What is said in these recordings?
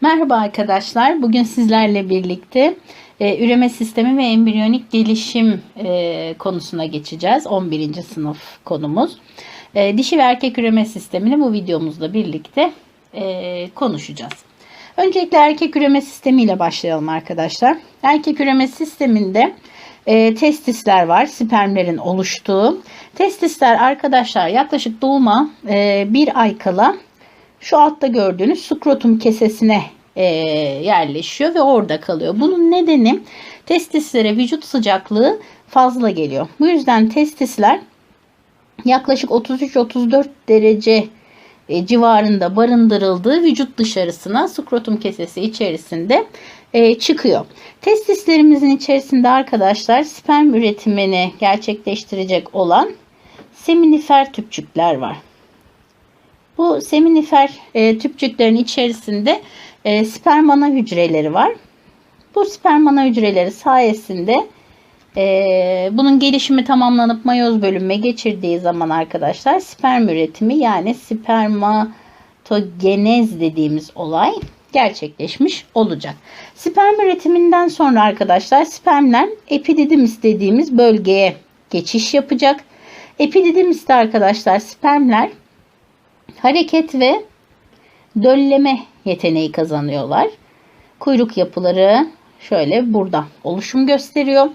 Merhaba arkadaşlar. Bugün sizlerle birlikte e, üreme sistemi ve embriyonik gelişim e, konusuna geçeceğiz. 11. sınıf konumuz. E, dişi ve erkek üreme sistemini bu videomuzla birlikte e, konuşacağız. Öncelikle erkek üreme sistemiyle başlayalım arkadaşlar. Erkek üreme sisteminde e, testisler var. Spermlerin oluştuğu. Testisler arkadaşlar yaklaşık doğuma e, bir ay kala şu altta gördüğünüz skrotum kesesine e, yerleşiyor ve orada kalıyor. Bunun nedeni testislere vücut sıcaklığı fazla geliyor. Bu yüzden testisler yaklaşık 33-34 derece e, civarında barındırıldığı vücut dışarısına skrotum kesesi içerisinde e, çıkıyor. Testislerimizin içerisinde arkadaşlar sperm üretimini gerçekleştirecek olan seminifer tüpçükler var. Bu seminifer e, tüpçüklerin içerisinde e, sperm ana hücreleri var. Bu sperm ana hücreleri sayesinde e, bunun gelişimi tamamlanıp mayoz bölünme geçirdiği zaman arkadaşlar sperm üretimi yani spermatogenez dediğimiz olay gerçekleşmiş olacak. Sperm üretiminden sonra arkadaşlar spermler epididimis dediğimiz bölgeye geçiş yapacak. Epididimiste arkadaşlar spermler hareket ve dölleme yeteneği kazanıyorlar. Kuyruk yapıları şöyle burada oluşum gösteriyor.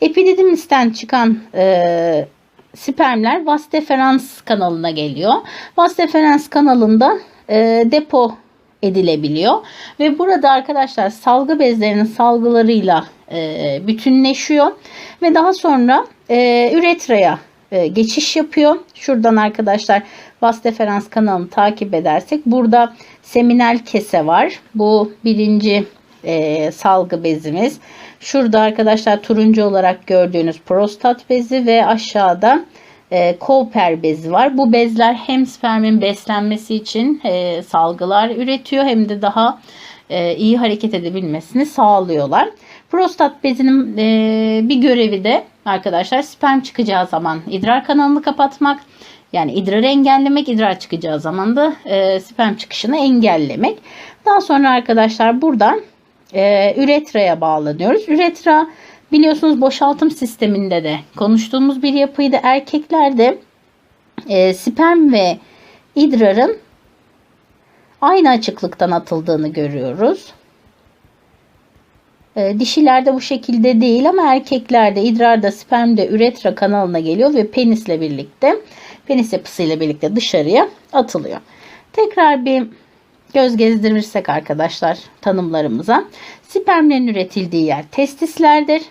Epididimisten çıkan e, spermler vas deferans kanalına geliyor. Vas deferans kanalında e, depo edilebiliyor. Ve burada arkadaşlar salgı bezlerinin salgılarıyla e, bütünleşiyor. Ve daha sonra e, üretraya e, geçiş yapıyor. Şuradan arkadaşlar vas deferans kanalını takip edersek burada seminal kese var. Bu birinci e, salgı bezimiz. Şurada arkadaşlar turuncu olarak gördüğünüz prostat bezi ve aşağıda e, Cowper bezi var. Bu bezler hem spermin beslenmesi için e, salgılar üretiyor hem de daha e, iyi hareket edebilmesini sağlıyorlar. Prostat bezinin e, bir görevi de arkadaşlar sperm çıkacağı zaman idrar kanalını kapatmak. Yani idrarı engellemek, idrar çıkacağı zaman da e, sperm çıkışını engellemek. Daha sonra arkadaşlar buradan e, üretraya bağlanıyoruz. Üretra biliyorsunuz boşaltım sisteminde de konuştuğumuz bir yapıydı. Erkeklerde e, sperm ve idrarın aynı açıklıktan atıldığını görüyoruz. E, dişilerde bu şekilde değil ama erkeklerde idrarda sperm de üretra kanalına geliyor ve penisle birlikte penis yapısıyla birlikte dışarıya atılıyor. Tekrar bir göz gezdirirsek arkadaşlar tanımlarımıza. Spermlerin üretildiği yer testislerdir.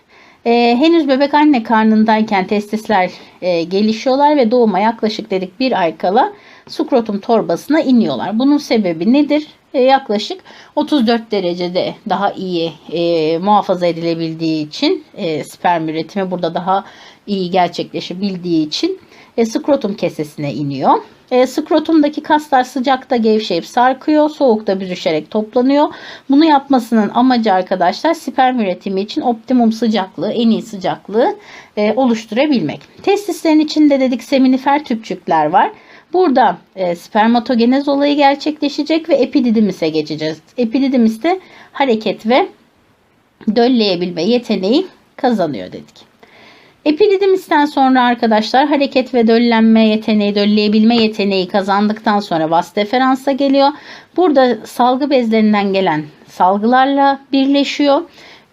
Ee, henüz bebek anne karnındayken testisler e, gelişiyorlar ve doğuma yaklaşık dedik bir ay kala skrotum torbasına iniyorlar. Bunun sebebi nedir? E, yaklaşık 34 derecede daha iyi e, muhafaza edilebildiği için e, sperm üretimi burada daha iyi gerçekleşebildiği için e, skrotum kesesine iniyor. E, skrotumdaki kaslar sıcakta gevşeyip sarkıyor, soğukta büzüşerek toplanıyor. Bunu yapmasının amacı arkadaşlar sperm üretimi için optimum sıcaklığı, en iyi sıcaklığı e, oluşturabilmek. Testislerin içinde dedik seminifer tüpçükler var. Burada e, spermatogenez olayı gerçekleşecek ve epididimise geçeceğiz. Epididimiste hareket ve dölleyebilme yeteneği kazanıyor dedik. Epididimisten sonra arkadaşlar hareket ve döllenme yeteneği, dölleyebilme yeteneği kazandıktan sonra vas deferansa geliyor. Burada salgı bezlerinden gelen salgılarla birleşiyor.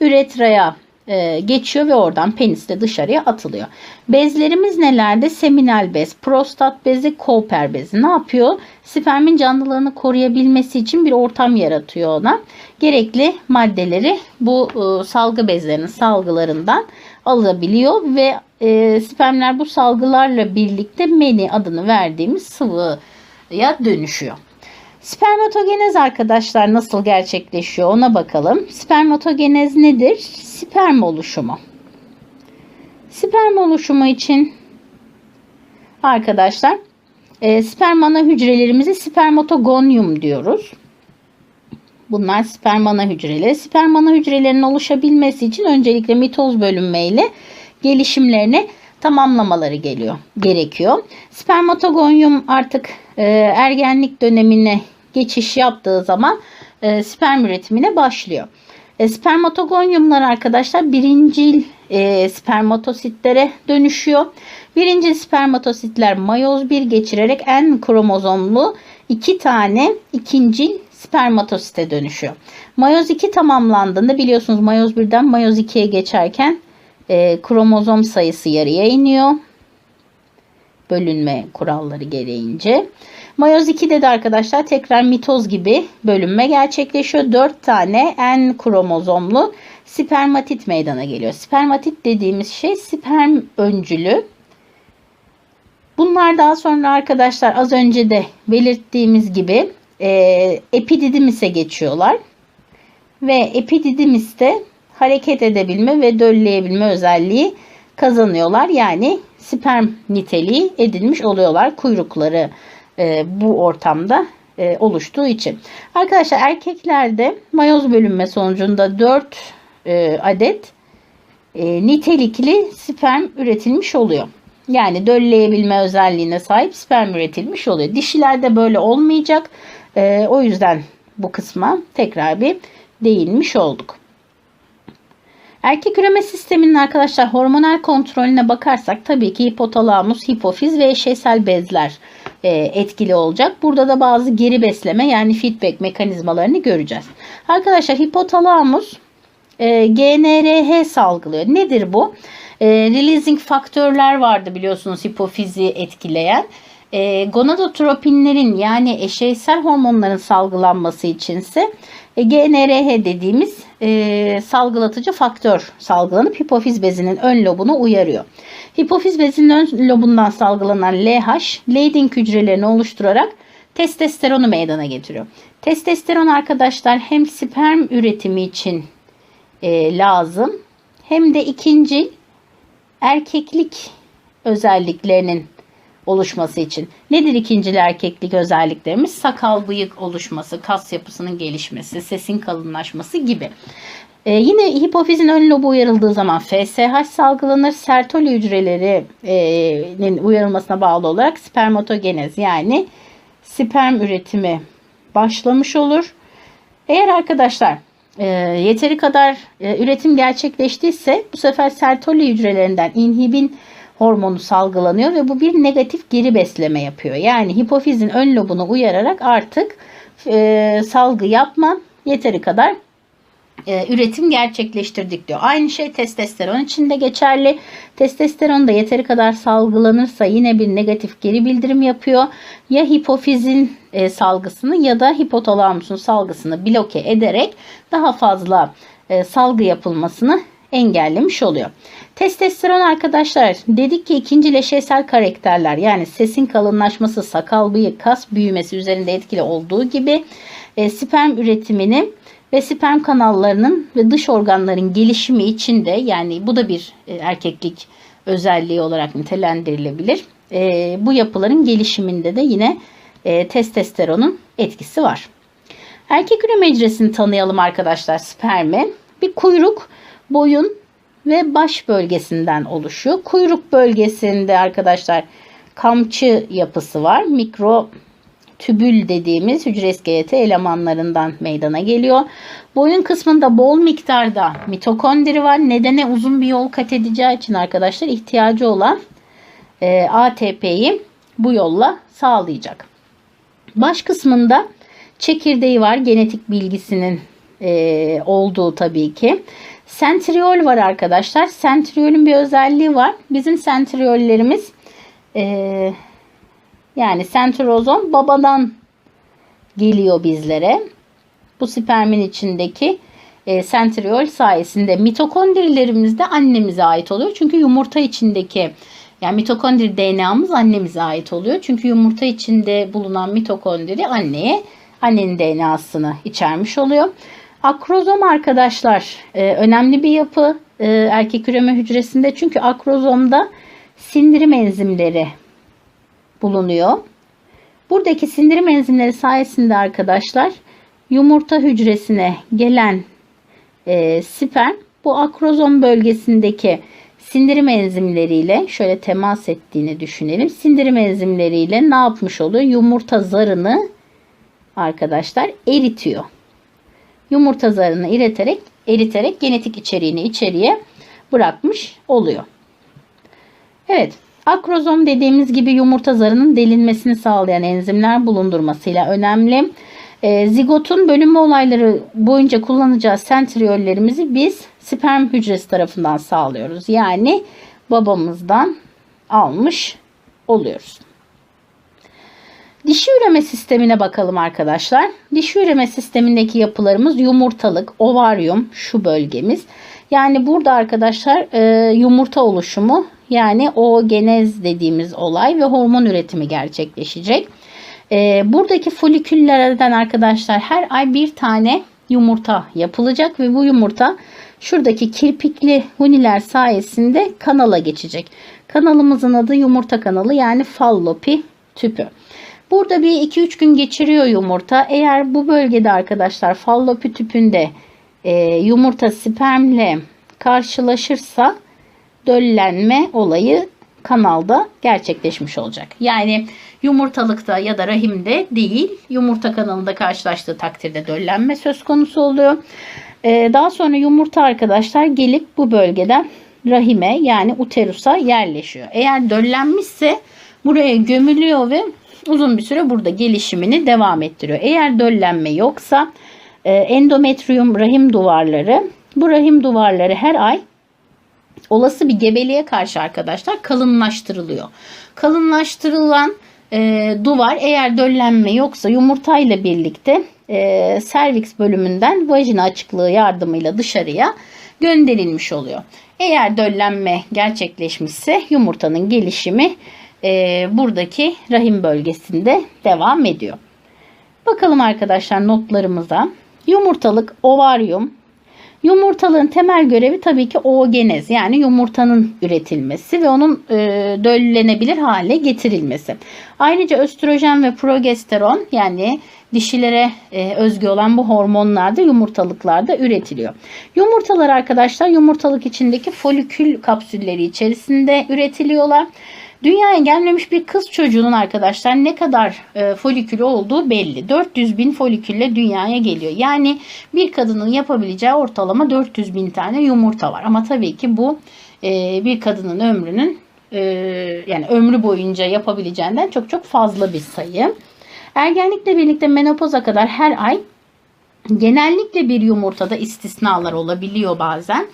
Üretraya e, geçiyor ve oradan penisle dışarıya atılıyor. Bezlerimiz nelerde? Seminal bez, prostat bezi, Cowper bezi. Ne yapıyor? Spermin canlılığını koruyabilmesi için bir ortam yaratıyor ona. Gerekli maddeleri bu e, salgı bezlerinin salgılarından alabiliyor ve e, spermler bu salgılarla birlikte meni adını verdiğimiz sıvıya dönüşüyor. Spermatogenez arkadaşlar nasıl gerçekleşiyor ona bakalım. Spermatogenez nedir? Sperm oluşumu. Sperm oluşumu için arkadaşlar e, sperm ana hücrelerimizi spermatogonium diyoruz. Bunlar sperm ana hücreleri. Sperm ana hücrelerinin oluşabilmesi için öncelikle mitoz bölünmeyle gelişimlerini tamamlamaları geliyor, gerekiyor. Spermatogonium artık e, ergenlik dönemine geçiş yaptığı zaman e, sperm üretimine başlıyor. E, spermatogonyumlar arkadaşlar birincil e, spermatositlere dönüşüyor. Birinci spermatositler mayoz 1 geçirerek en kromozomlu iki tane ikincil spermatosite dönüşüyor. Mayoz 2 tamamlandığında biliyorsunuz mayoz 1'den mayoz 2'ye geçerken e, kromozom sayısı yarıya iniyor. Bölünme kuralları gereğince. Mayoz 2'de de arkadaşlar tekrar mitoz gibi bölünme gerçekleşiyor. 4 tane en kromozomlu spermatit meydana geliyor. Spermatit dediğimiz şey sperm öncülü. Bunlar daha sonra arkadaşlar az önce de belirttiğimiz gibi e, epididimis'e geçiyorlar. Ve epididimiste hareket edebilme ve dölleyebilme özelliği kazanıyorlar. Yani sperm niteliği edilmiş oluyorlar. Kuyrukları e, bu ortamda e, oluştuğu için. Arkadaşlar erkeklerde mayoz bölünme sonucunda 4 e, adet e, nitelikli sperm üretilmiş oluyor. Yani dölleyebilme özelliğine sahip sperm üretilmiş oluyor. Dişilerde böyle olmayacak. E, o yüzden bu kısma tekrar bir değinmiş olduk. Erkek üreme sisteminin arkadaşlar hormonal kontrolüne bakarsak tabii ki hipotalamus, hipofiz ve eşeysel bezler e, etkili olacak. Burada da bazı geri besleme yani feedback mekanizmalarını göreceğiz. Arkadaşlar hipotalamus e, GNRH salgılıyor. Nedir bu? E, releasing faktörler vardı biliyorsunuz hipofizi etkileyen. E, gonadotropinlerin yani eşeysel hormonların salgılanması içinse e, GNRH dediğimiz e, salgılatıcı faktör salgılanıp hipofiz bezinin ön lobunu uyarıyor. Hipofiz bezinin ön lobundan salgılanan LH, Leydig hücrelerini oluşturarak testosteronu meydana getiriyor. Testosteron arkadaşlar hem sperm üretimi için e, lazım hem de ikinci erkeklik özelliklerinin oluşması için. Nedir ikincil erkeklik özelliklerimiz? Sakal bıyık oluşması, kas yapısının gelişmesi, sesin kalınlaşması gibi. Ee, yine hipofizin ön lobu uyarıldığı zaman FSH salgılanır. Sertoli hücrelerinin uyarılmasına bağlı olarak spermatogenez yani sperm üretimi başlamış olur. Eğer arkadaşlar e, yeteri kadar e, üretim gerçekleştiyse bu sefer sertoli hücrelerinden inhibin hormonu salgılanıyor ve bu bir negatif geri besleme yapıyor. Yani hipofizin ön lobunu uyararak artık e, salgı yapma yeteri kadar e, üretim gerçekleştirdik diyor. Aynı şey testosteron için de geçerli. Testosteron da yeteri kadar salgılanırsa yine bir negatif geri bildirim yapıyor. Ya hipofizin e, salgısını ya da hipotalamusun salgısını bloke ederek daha fazla e, salgı yapılmasını engellemiş oluyor. Testosteron arkadaşlar dedik ki ikinci leşesel karakterler yani sesin kalınlaşması, sakal bıyık, kas büyümesi üzerinde etkili olduğu gibi e, sperm üretimini ve sperm kanallarının ve dış organların gelişimi için de yani bu da bir e, erkeklik özelliği olarak nitelendirilebilir. E, bu yapıların gelişiminde de yine e, testosteronun etkisi var. Erkek üreme hücresini tanıyalım arkadaşlar spermi. Bir kuyruk, boyun ve baş bölgesinden oluşuyor. Kuyruk bölgesinde arkadaşlar kamçı yapısı var. Mikro tübül dediğimiz hücre iskeleti elemanlarından meydana geliyor. Boyun kısmında bol miktarda mitokondri var. Nedene uzun bir yol kat edeceği için arkadaşlar ihtiyacı olan e, ATP'yi bu yolla sağlayacak. Baş kısmında çekirdeği var. Genetik bilgisinin e, olduğu tabii ki. Sentriol var arkadaşlar. Sentriolün bir özelliği var. Bizim sentriollerimiz e, yani sentrozom babadan geliyor bizlere. Bu spermin içindeki e, sentriol sayesinde mitokondrilerimiz de annemize ait oluyor. Çünkü yumurta içindeki yani mitokondri DNA'mız annemize ait oluyor. Çünkü yumurta içinde bulunan mitokondri anneye annenin DNA'sını içermiş oluyor. Akrozom arkadaşlar e, önemli bir yapı e, erkek üreme hücresinde. Çünkü akrozomda sindirim enzimleri bulunuyor. Buradaki sindirim enzimleri sayesinde arkadaşlar yumurta hücresine gelen e, sperm bu akrozom bölgesindeki sindirim enzimleriyle şöyle temas ettiğini düşünelim. Sindirim enzimleriyle ne yapmış oluyor? Yumurta zarını arkadaşlar eritiyor. Yumurta zarını eriterek, eriterek genetik içeriğini içeriye bırakmış oluyor. Evet, akrozom dediğimiz gibi yumurta zarının delinmesini sağlayan enzimler bulundurmasıyla önemli. E, zigotun bölünme olayları boyunca kullanacağı sentriyollerimizi biz sperm hücresi tarafından sağlıyoruz. Yani babamızdan almış oluyoruz. Dişi üreme sistemine bakalım arkadaşlar. Dişi üreme sistemindeki yapılarımız yumurtalık, ovaryum şu bölgemiz. Yani burada arkadaşlar e, yumurta oluşumu yani o genez dediğimiz olay ve hormon üretimi gerçekleşecek. E, buradaki foliküllerden arkadaşlar her ay bir tane yumurta yapılacak ve bu yumurta şuradaki kirpikli huniler sayesinde kanala geçecek. Kanalımızın adı yumurta kanalı yani fallopi tüpü. Burada bir 2-3 gün geçiriyor yumurta. Eğer bu bölgede arkadaşlar fallopi tüpünde e, yumurta spermle karşılaşırsa döllenme olayı kanalda gerçekleşmiş olacak. Yani yumurtalıkta ya da rahimde değil yumurta kanalında karşılaştığı takdirde döllenme söz konusu oluyor. Ee, daha sonra yumurta arkadaşlar gelip bu bölgeden rahime yani uterusa yerleşiyor. Eğer döllenmişse buraya gömülüyor ve uzun bir süre burada gelişimini devam ettiriyor. Eğer döllenme yoksa e, endometrium rahim duvarları bu rahim duvarları her ay olası bir gebeliğe karşı arkadaşlar kalınlaştırılıyor. Kalınlaştırılan e, duvar eğer döllenme yoksa yumurtayla birlikte e, serviks bölümünden vajina açıklığı yardımıyla dışarıya gönderilmiş oluyor. Eğer döllenme gerçekleşmişse yumurtanın gelişimi e, buradaki rahim bölgesinde devam ediyor. Bakalım arkadaşlar notlarımıza. Yumurtalık, ovaryum, Yumurtalığın temel görevi tabii ki oogenez yani yumurtanın üretilmesi ve onun e, döllenebilir hale getirilmesi. Ayrıca östrojen ve progesteron yani dişilere e, özgü olan bu hormonlar da yumurtalıklarda üretiliyor. Yumurtalar arkadaşlar yumurtalık içindeki folikül kapsülleri içerisinde üretiliyorlar. Dünyaya gelmemiş bir kız çocuğunun arkadaşlar ne kadar e, folikülü olduğu belli. 400 bin folikülle dünyaya geliyor. Yani bir kadının yapabileceği ortalama 400 bin tane yumurta var. Ama tabii ki bu e, bir kadının ömrünün e, yani ömrü boyunca yapabileceğinden çok çok fazla bir sayı. Ergenlikle birlikte menopoza kadar her ay genellikle bir yumurtada istisnalar olabiliyor bazen.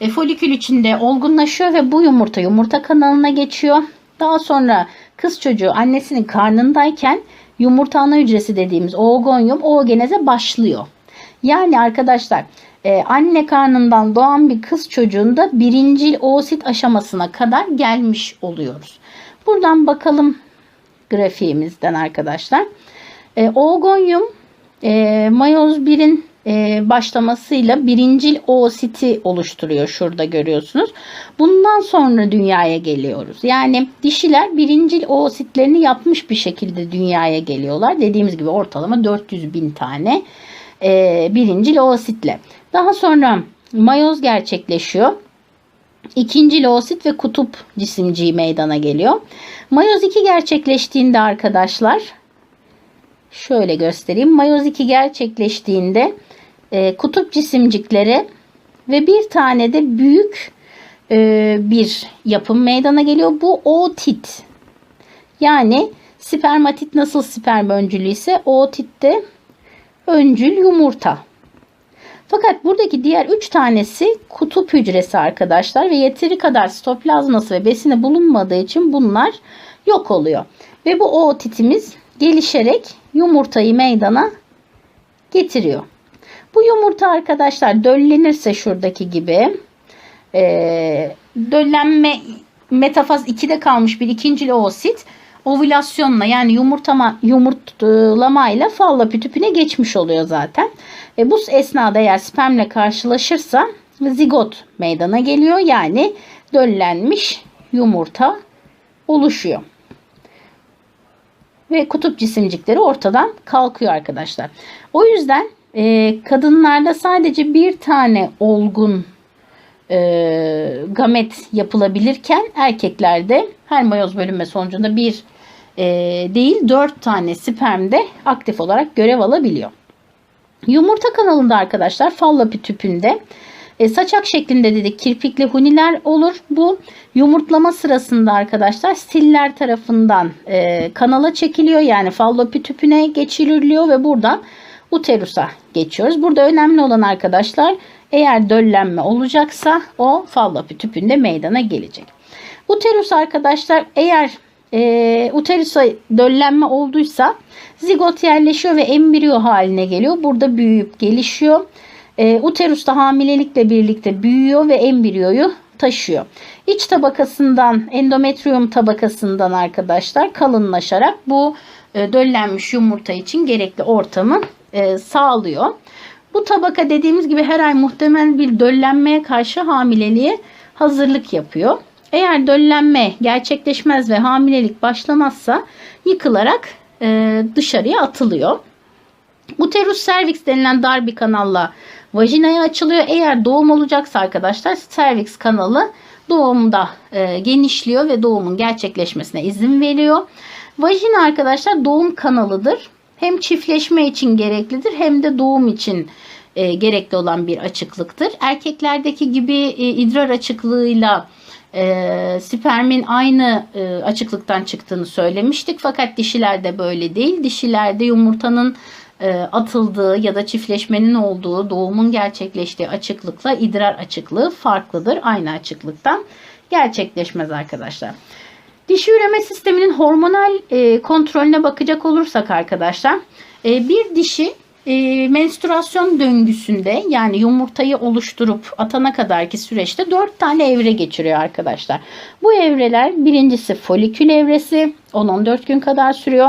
E, folikül içinde olgunlaşıyor ve bu yumurta yumurta kanalına geçiyor. Daha sonra kız çocuğu annesinin karnındayken yumurta ana hücresi dediğimiz oogonyum oogeneze başlıyor. Yani arkadaşlar e, anne karnından doğan bir kız çocuğunda birincil oosit aşamasına kadar gelmiş oluyoruz. Buradan bakalım grafiğimizden arkadaşlar. E, oogonyum e, mayoz 1'in e, başlamasıyla birincil oositi oluşturuyor. Şurada görüyorsunuz. Bundan sonra dünyaya geliyoruz. Yani dişiler birincil oositlerini yapmış bir şekilde dünyaya geliyorlar. Dediğimiz gibi ortalama 400 bin tane e, birincil oositle. Daha sonra mayoz gerçekleşiyor. İkinci oosit ve kutup cisimciği meydana geliyor. Mayoz 2 gerçekleştiğinde arkadaşlar şöyle göstereyim. Mayoz 2 gerçekleştiğinde e, kutup cisimcikleri ve bir tane de büyük e, bir yapım meydana geliyor. Bu ootit. Yani spermatit nasıl sperm öncülü ise ootitte öncül yumurta. Fakat buradaki diğer 3 tanesi kutup hücresi arkadaşlar ve yeteri kadar sitoplazması ve besini bulunmadığı için bunlar yok oluyor. Ve bu ootitimiz gelişerek yumurtayı meydana getiriyor. Bu yumurta arkadaşlar döllenirse şuradaki gibi e, döllenme metafaz 2'de kalmış bir ikinci oosit ovülasyonla yani yumurtama yumurtlamayla fallopi tüpüne geçmiş oluyor zaten. E, bu esnada eğer spermle karşılaşırsa zigot meydana geliyor. Yani döllenmiş yumurta oluşuyor. Ve kutup cisimcikleri ortadan kalkıyor arkadaşlar. O yüzden e, kadınlarda sadece bir tane olgun e, gamet yapılabilirken erkeklerde her mayoz bölünme sonucunda bir e, değil 4 tane spermde aktif olarak görev alabiliyor. Yumurta kanalında arkadaşlar fallopi tüpünde e, saçak şeklinde dedik kirpikli huniler olur. Bu yumurtlama sırasında arkadaşlar siller tarafından e, kanala çekiliyor. Yani fallopi tüpüne geçiriliyor ve buradan uterusa geçiyoruz. Burada önemli olan arkadaşlar eğer döllenme olacaksa o fallopi tüpünde meydana gelecek. Uterus arkadaşlar eğer e, uterusa döllenme olduysa zigot yerleşiyor ve embriyo haline geliyor. Burada büyüyüp gelişiyor. E, uterus da hamilelikle birlikte büyüyor ve embriyoyu taşıyor. İç tabakasından endometrium tabakasından arkadaşlar kalınlaşarak bu e, döllenmiş yumurta için gerekli ortamı e, sağlıyor. Bu tabaka dediğimiz gibi her ay muhtemel bir döllenmeye karşı hamileliğe hazırlık yapıyor. Eğer döllenme gerçekleşmez ve hamilelik başlamazsa yıkılarak e, dışarıya atılıyor. Uterus cervix denilen dar bir kanalla vajinaya açılıyor. Eğer doğum olacaksa arkadaşlar cervix kanalı doğumda e, genişliyor ve doğumun gerçekleşmesine izin veriyor. Vajina arkadaşlar doğum kanalıdır. Hem çiftleşme için gereklidir hem de doğum için e, gerekli olan bir açıklıktır. Erkeklerdeki gibi e, idrar açıklığıyla e, spermin aynı e, açıklıktan çıktığını söylemiştik. Fakat dişilerde böyle değil. Dişilerde yumurtanın e, atıldığı ya da çiftleşmenin olduğu doğumun gerçekleştiği açıklıkla idrar açıklığı farklıdır. Aynı açıklıktan gerçekleşmez arkadaşlar. Dişi üreme sisteminin hormonal e, kontrolüne bakacak olursak arkadaşlar e, bir dişi e, menstrüasyon döngüsünde yani yumurtayı oluşturup atana kadarki süreçte 4 tane evre geçiriyor arkadaşlar. Bu evreler birincisi folikül evresi 10-14 gün kadar sürüyor.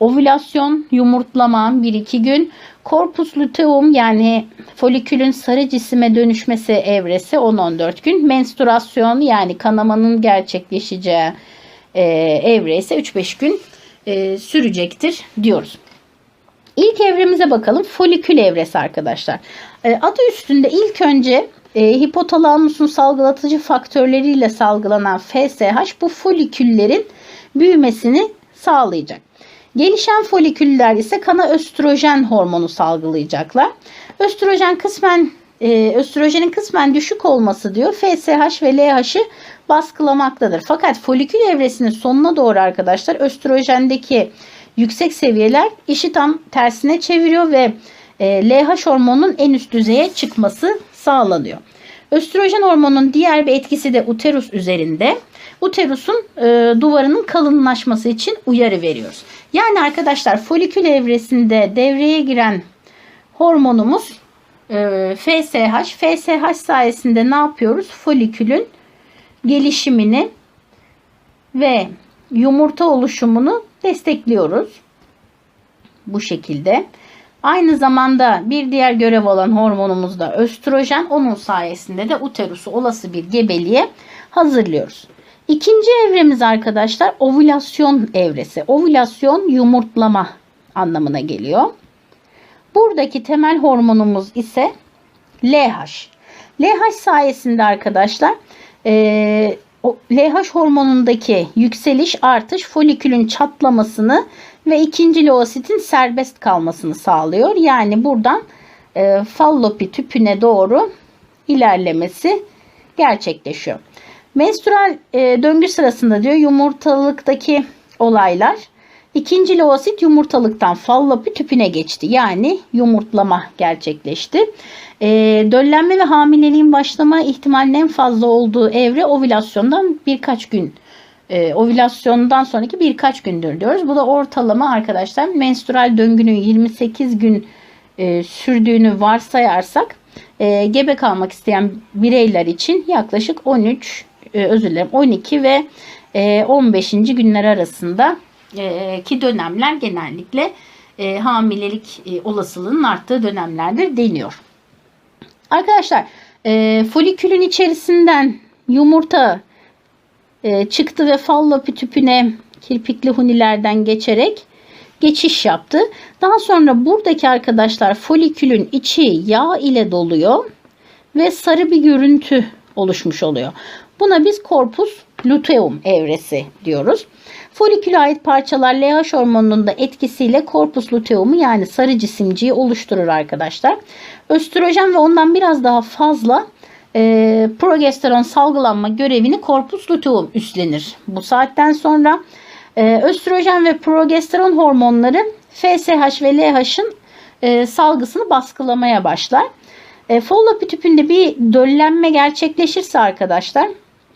Ovülasyon, yumurtlama 1-2 gün. Korpus luteum yani folikülün sarı cisime dönüşmesi evresi 10-14 gün. Menstrüasyon yani kanamanın gerçekleşeceği e, evre ise 3-5 gün e, sürecektir diyoruz. İlk evremize bakalım. Folikül evresi arkadaşlar. E, adı üstünde ilk önce e, hipotalamusun salgılatıcı faktörleriyle salgılanan FSH bu foliküllerin büyümesini sağlayacak. Gelişen foliküller ise kana östrojen hormonu salgılayacaklar. Östrojen kısmen e, östrojenin kısmen düşük olması diyor FSH ve LH'ı baskılamaktadır. Fakat folikül evresinin sonuna doğru arkadaşlar östrojendeki yüksek seviyeler işi tam tersine çeviriyor ve e, LH hormonunun en üst düzeye çıkması sağlanıyor. Östrojen hormonunun diğer bir etkisi de uterus üzerinde. Uterusun e, duvarının kalınlaşması için uyarı veriyoruz. Yani arkadaşlar folikül evresinde devreye giren hormonumuz e, FSH. FSH sayesinde ne yapıyoruz? Folikülün gelişimini ve yumurta oluşumunu destekliyoruz. Bu şekilde. Aynı zamanda bir diğer görev olan hormonumuz da östrojen. Onun sayesinde de uterusu olası bir gebeliğe hazırlıyoruz. İkinci evremiz arkadaşlar ovülasyon evresi. Ovülasyon yumurtlama anlamına geliyor. Buradaki temel hormonumuz ise LH. LH sayesinde arkadaşlar e, o LH hormonundaki yükseliş artış folikülün çatlamasını ve ikinci loositin serbest kalmasını sağlıyor. Yani buradan e, fallopi tüpüne doğru ilerlemesi gerçekleşiyor. Menstrual e, döngü sırasında diyor yumurtalıktaki olaylar ikinci loosit yumurtalıktan fallopi tüpüne geçti. Yani yumurtlama gerçekleşti. E, döllenme ve hamileliğin başlama ihtimalinin en fazla olduğu evre ovülasyondan birkaç gün e, ovülasyondan sonraki birkaç gündür diyoruz. Bu da ortalama arkadaşlar menstrual döngünün 28 gün e, sürdüğünü varsayarsak e, gebe kalmak isteyen bireyler için yaklaşık 13 e, özür dilerim 12 ve e, 15. günler arasında e, ki dönemler genellikle e, hamilelik e, olasılığının arttığı dönemlerdir deniyor. Arkadaşlar e, folikülün içerisinden yumurta e, çıktı ve fallopi tüpüne kirpikli hunilerden geçerek geçiş yaptı. Daha sonra buradaki arkadaşlar folikülün içi yağ ile doluyor ve sarı bir görüntü oluşmuş oluyor. Buna biz korpus luteum evresi diyoruz. Foliküle ait parçalar LH hormonunun da etkisiyle korpus luteumu yani sarı cisimciyi oluşturur arkadaşlar. Östrojen ve ondan biraz daha fazla e, progesteron salgılanma görevini korpus luteum üstlenir. Bu saatten sonra e, östrojen ve progesteron hormonları FSH ve LH'ın e, salgısını baskılamaya başlar. E, Fallopi tüpünde bir döllenme gerçekleşirse arkadaşlar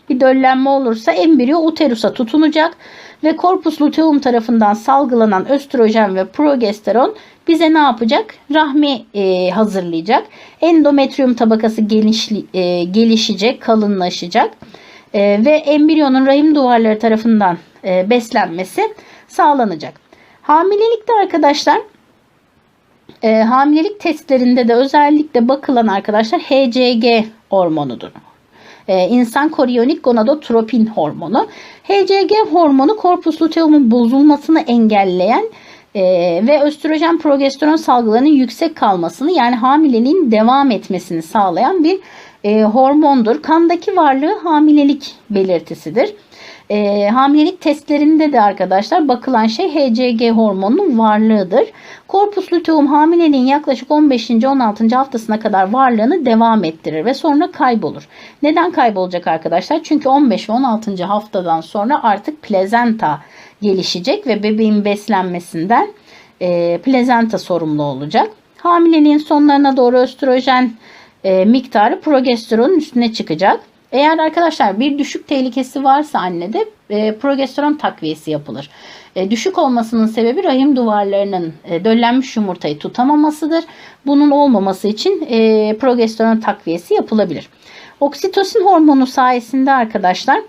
bir döllenme olursa embriyo uterusa tutunacak ve korpus luteum tarafından salgılanan östrojen ve progesteron bize ne yapacak? Rahmi e, hazırlayacak. Endometrium tabakası genişli, e, gelişecek, kalınlaşacak e, ve embriyonun rahim duvarları tarafından e, beslenmesi sağlanacak. Hamilelikte arkadaşlar e, hamilelik testlerinde de özellikle bakılan arkadaşlar HCG hormonudur. E, insan korionik gonadotropin hormonu. HCG hormonu korpus luteumun bozulmasını engelleyen e, ve östrojen progesteron salgılarının yüksek kalmasını yani hamileliğin devam etmesini sağlayan bir e, hormondur. Kandaki varlığı hamilelik belirtisidir. E, hamilelik testlerinde de arkadaşlar bakılan şey HCG hormonunun varlığıdır. Korpus luteum hamileliğin yaklaşık 15. 16. haftasına kadar varlığını devam ettirir ve sonra kaybolur. Neden kaybolacak arkadaşlar? Çünkü 15 ve 16. haftadan sonra artık plezenta gelişecek ve bebeğin beslenmesinden e, plezenta sorumlu olacak. Hamileliğin sonlarına doğru östrojen e, miktarı progesteronun üstüne çıkacak. Eğer arkadaşlar bir düşük tehlikesi varsa annede e, progesteron takviyesi yapılır. E, düşük olmasının sebebi rahim duvarlarının e, döllenmiş yumurtayı tutamamasıdır. Bunun olmaması için e, progesteron takviyesi yapılabilir. Oksitosin hormonu sayesinde arkadaşlar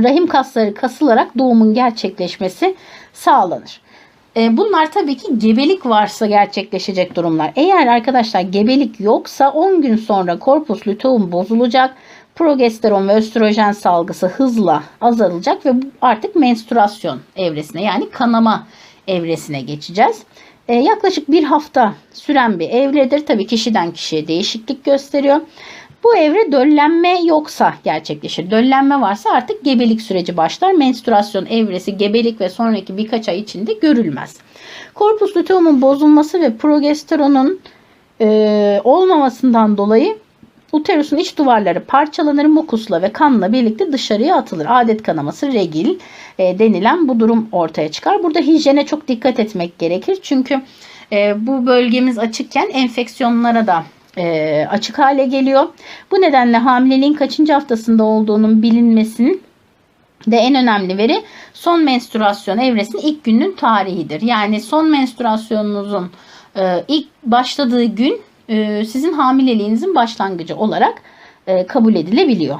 rahim kasları kasılarak doğumun gerçekleşmesi sağlanır. E, bunlar tabii ki gebelik varsa gerçekleşecek durumlar. Eğer arkadaşlar gebelik yoksa 10 gün sonra korpus luteum bozulacak. Progesteron ve östrojen salgısı hızla azalacak ve artık menstruasyon evresine yani kanama evresine geçeceğiz. E, yaklaşık bir hafta süren bir evredir. Tabii kişiden kişiye değişiklik gösteriyor. Bu evre döllenme yoksa gerçekleşir. Döllenme varsa artık gebelik süreci başlar. Menstruasyon evresi gebelik ve sonraki birkaç ay içinde görülmez. Korpus luteumun bozulması ve progesteronun e, olmamasından dolayı uterusun iç duvarları parçalanır mukusla ve kanla birlikte dışarıya atılır. Adet kanaması regil e, denilen bu durum ortaya çıkar. Burada hijyene çok dikkat etmek gerekir. Çünkü e, bu bölgemiz açıkken enfeksiyonlara da e, açık hale geliyor. Bu nedenle hamileliğin kaçıncı haftasında olduğunun bilinmesinin de en önemli veri son menstruasyon evresinin ilk günün tarihidir. Yani son menstruasyonunuzun e, ilk başladığı gün e, sizin hamileliğinizin başlangıcı olarak e, kabul edilebiliyor.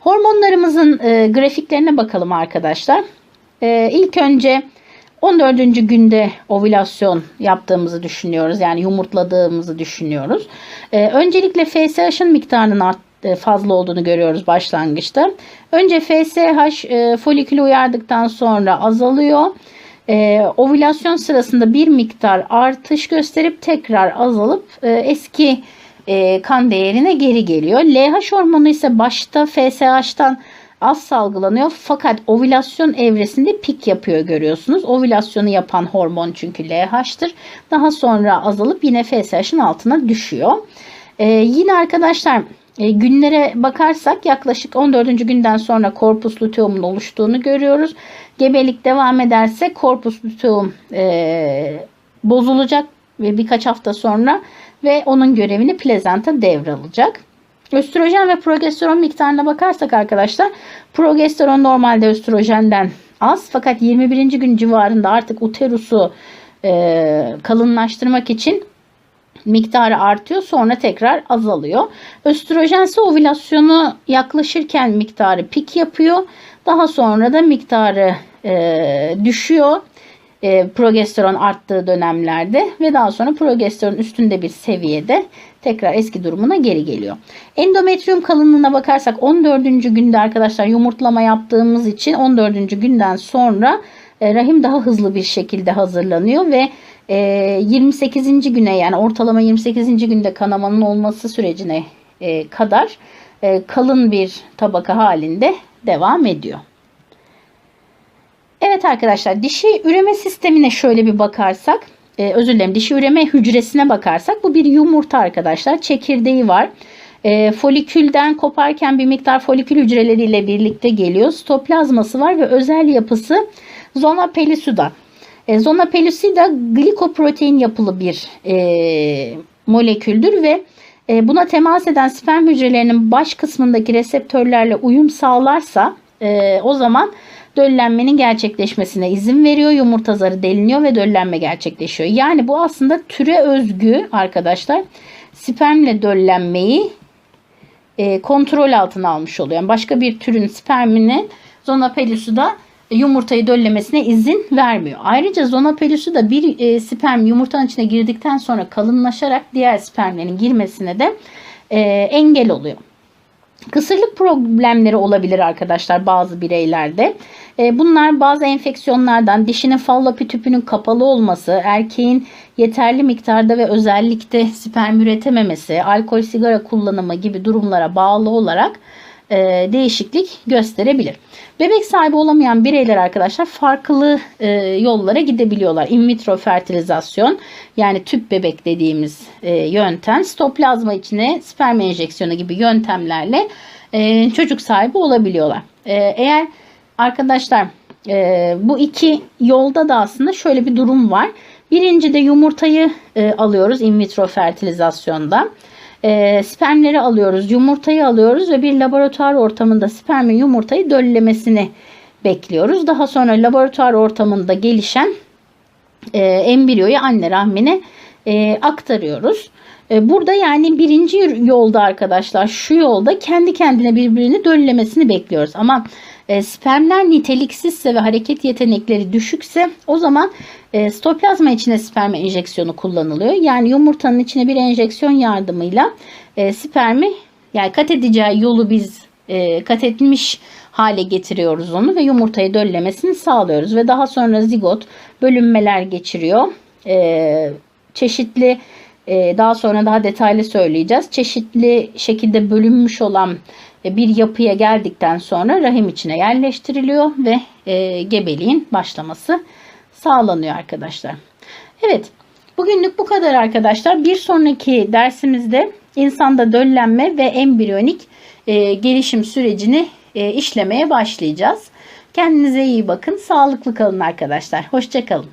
Hormonlarımızın e, grafiklerine bakalım arkadaşlar. E, ilk önce 14. günde ovülasyon yaptığımızı düşünüyoruz. Yani yumurtladığımızı düşünüyoruz. Ee, öncelikle FSH'ın miktarının art, e, fazla olduğunu görüyoruz başlangıçta. Önce FSH e, folikülü uyardıktan sonra azalıyor. E, ovülasyon sırasında bir miktar artış gösterip tekrar azalıp e, eski e, kan değerine geri geliyor. LH hormonu ise başta FSH'tan az salgılanıyor fakat ovülasyon evresinde pik yapıyor görüyorsunuz. Ovülasyonu yapan hormon çünkü LH'tır. Daha sonra azalıp yine FSH'ın altına düşüyor. Ee, yine arkadaşlar e, günlere bakarsak yaklaşık 14. günden sonra korpus luteumun oluştuğunu görüyoruz. Gebelik devam ederse korpus luteum e, bozulacak ve birkaç hafta sonra ve onun görevini plezenta devralacak. Östrojen ve progesteron miktarına bakarsak arkadaşlar progesteron normalde östrojenden az fakat 21. gün civarında artık uterusu e, kalınlaştırmak için miktarı artıyor sonra tekrar azalıyor. Östrojen ise ovülasyonu yaklaşırken miktarı pik yapıyor. Daha sonra da miktarı e, düşüyor e, progesteron arttığı dönemlerde ve daha sonra progesteron üstünde bir seviyede tekrar eski durumuna geri geliyor. Endometrium kalınlığına bakarsak 14. günde arkadaşlar yumurtlama yaptığımız için 14. günden sonra e, rahim daha hızlı bir şekilde hazırlanıyor ve e, 28. güne yani ortalama 28. günde kanamanın olması sürecine e, kadar e, kalın bir tabaka halinde devam ediyor. Evet arkadaşlar dişi üreme sistemine şöyle bir bakarsak e, özür dilerim dişi üreme hücresine bakarsak bu bir yumurta arkadaşlar çekirdeği var. E, folikülden koparken bir miktar folikül hücreleriyle birlikte geliyor. Stoplazması var ve özel yapısı zona pellucida. E, zona pellucida glikoprotein yapılı bir e, moleküldür ve e, buna temas eden sperm hücrelerinin baş kısmındaki reseptörlerle uyum sağlarsa e, o zaman döllenmenin gerçekleşmesine izin veriyor. Yumurta zarı deliniyor ve döllenme gerçekleşiyor. Yani bu aslında türe özgü arkadaşlar spermle döllenmeyi e, kontrol altına almış oluyor. Yani başka bir türün spermini zona pellucida yumurtayı döllemesine izin vermiyor. Ayrıca zona pellucida bir e, sperm yumurtanın içine girdikten sonra kalınlaşarak diğer spermlerin girmesine de e, engel oluyor. Kısırlık problemleri olabilir arkadaşlar bazı bireylerde. E, bunlar bazı enfeksiyonlardan, dişinin fallopi tüpünün kapalı olması, erkeğin yeterli miktarda ve özellikle sperm üretememesi, alkol sigara kullanımı gibi durumlara bağlı olarak e, değişiklik gösterebilir. Bebek sahibi olamayan bireyler arkadaşlar farklı e, yollara gidebiliyorlar. In vitro fertilizasyon yani tüp bebek dediğimiz e, yöntem stoplazma içine sperm enjeksiyonu gibi yöntemlerle e, çocuk sahibi olabiliyorlar. E, eğer arkadaşlar e, bu iki yolda da aslında şöyle bir durum var. Birinci de yumurtayı e, alıyoruz in vitro fertilizasyonda e, spermleri alıyoruz, yumurtayı alıyoruz ve bir laboratuvar ortamında spermin yumurtayı döllemesini bekliyoruz. Daha sonra laboratuvar ortamında gelişen e, embriyoyu anne rahmine e, aktarıyoruz. E, burada yani birinci yolda arkadaşlar şu yolda kendi kendine birbirini döllemesini bekliyoruz. Ama e, spermler niteliksizse ve hareket yetenekleri düşükse o zaman e, stoplazma içine sperm enjeksiyonu kullanılıyor. Yani yumurtanın içine bir enjeksiyon yardımıyla e, spermi yani kat edeceği yolu biz e, kat etmiş hale getiriyoruz onu ve yumurtayı döllemesini sağlıyoruz. Ve daha sonra zigot bölünmeler geçiriyor. E, çeşitli e, daha sonra daha detaylı söyleyeceğiz. Çeşitli şekilde bölünmüş olan bir yapıya geldikten sonra rahim içine yerleştiriliyor ve e, gebeliğin başlaması sağlanıyor arkadaşlar. Evet bugünlük bu kadar arkadaşlar. Bir sonraki dersimizde insanda döllenme ve embriyonik e, gelişim sürecini e, işlemeye başlayacağız. Kendinize iyi bakın. Sağlıklı kalın arkadaşlar. Hoşçakalın.